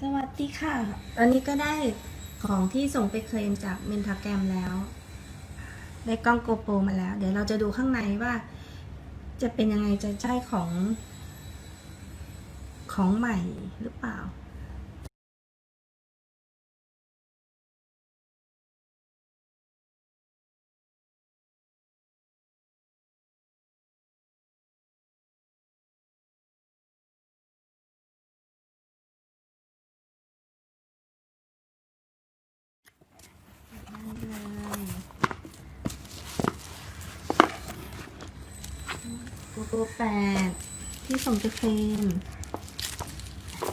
สวัสดีค่ะ อันนี้ก็ได้ของที่ส่งไปเคลมจากเมนทาแกรมแล้ว ได้กล้องโกโปรมาแล้ว เดี๋ยวเราจะดูข้างในว่า จะเป็นยังไงจะใช่ของ ของใหม่หรือเปล่า ได้เลยตัวแปดที่สมจะเคลม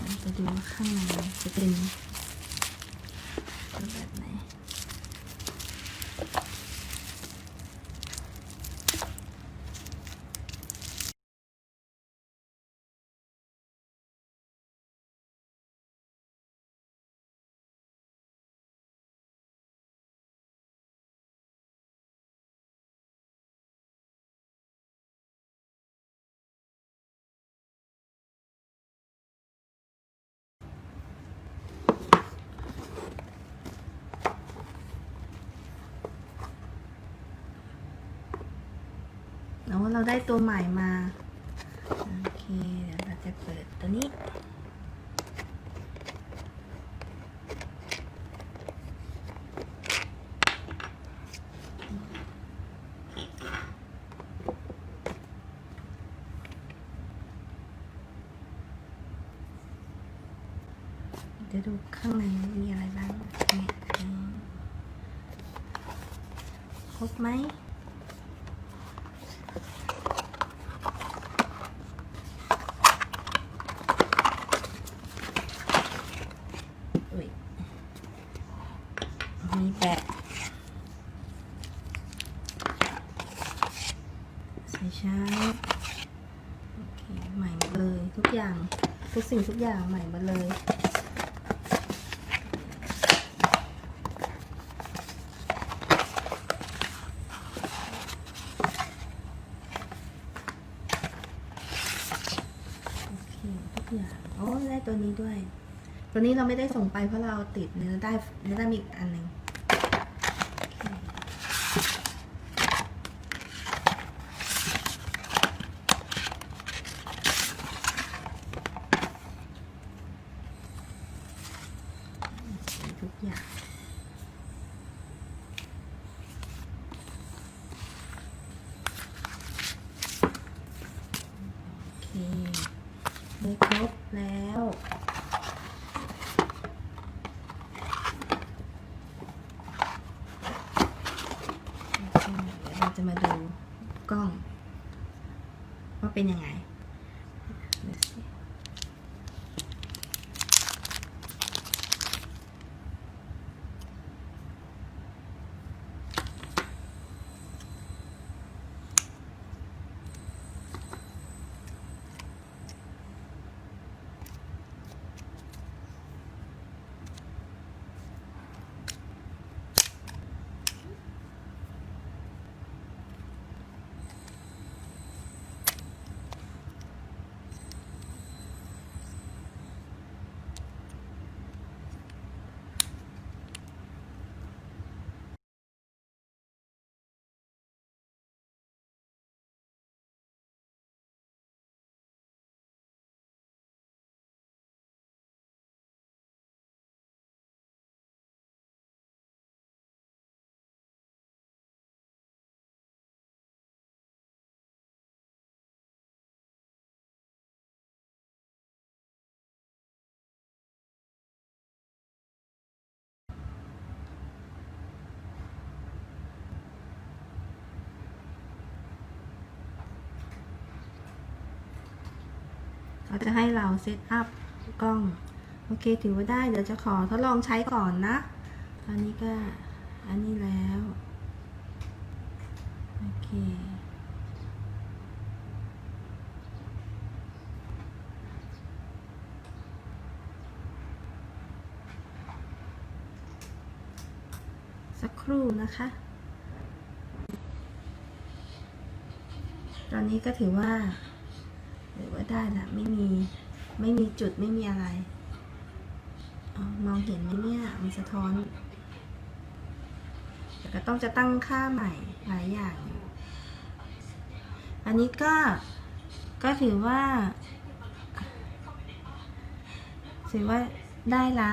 เราจะดูข้างในจะเป็น เราได้ตัวใหม่มาโอเคเดี๋ยวเราจะเปิดตัวนี้เดี๋ยวดูข้างในมีอะไรบ้างครบไหม อุ้ย มีแปะใส่ชาโอเคใหม่หมดเลยทุกอย่างทุกสิ่งทุกอย่างใหม่หมดเลยโอเคทุกอย่างโอ้ได้ตัวนี้ด้วย ตัวนี้เราไม่ได้ส่งไปเพราะเราติดเนื้อได้เนื้อได้มีอีกอันหนึ่งโอเคทุกอย่าง โอเคได้ครบแล้ว โอเคเดี๋ยวเราจะ มาดูกล้อง ว่าเป็นยังไงดูสิ เขาจะให้เราเซตอัพกล้อง โอเคถือว่าได้ เดี๋ยวจะขอทดลองใช้ก่อนนะอันนี้ก็อันนี้แล้ว โอเค สักครู่นะคะ ตอนนี้ก็ถือว่า ถือว่าได้ละไม่มีไม่มีจุดไม่มีอะไรอมองเห็นไหมเนี่ยมันสะท้อนแต่ก็ต้องจะตั้งค่าใหม่หลายอย่างอันนี้ก็ก็ถือว่า ถือว่าได้ละ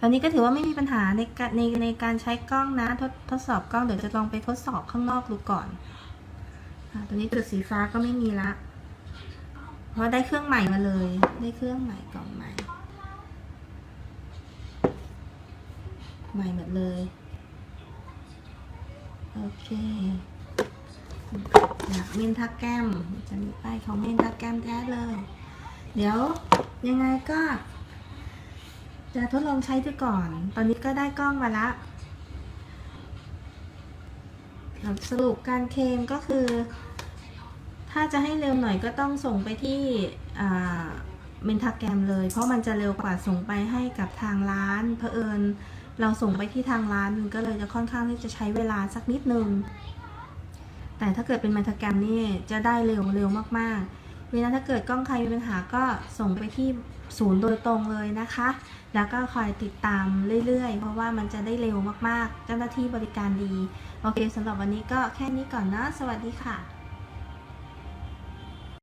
ตอนนี้ก็ถือว่าไม่มีปัญหาในการในในการใช้กล้องนะทดทดสอบกล้องเดี๋ยวจะลองไปทดสอบข้างนอกดูก่อน ตัวนี้จุดสีฟ้าก็ไม่มีละ เพราะได้เครื่องใหม่มาเลย ได้เครื่องใหม่กล่องใหม่ ใหม่หมดเลย โอเคอยากเมนทักแก้ม จะมีป้ายของเมนทักแก้มแท้เลย เดี๋ยวยังไงก็ จะทดลองใช้ดูก่อน ตอนนี้ก็ได้กล้องมาละ สรุปการเคลมก็คือ ถ้าจะให้เร็วหน่อยก็ต้องส่งไปที่เมนทักแกรมเลย เพราะมันจะเร็วกว่าส่งไปให้กับทางร้านเผอิญเราส่งไปที่ทางร้านมันก็เลยจะค่อนข้างที่จะใช้เวลาสักนิดนึง แต่ถ้าเกิดเป็นเมนทักแกรมนี่จะได้เร็วเร็วมากๆ เวลาถ้าเกิดกล้องใครมีปัญหาก็ส่งไปที่ศูนย์โดยตรงเลยนะคะ แล้วก็คอยติดตามเรื่อยๆ เพราะว่ามันจะได้เร็วมากๆ เจ้าหน้าที่บริการดี โอเคสำหรับวันนี้ก็แค่นี้ก่อนนะ สวัสดีค่ะ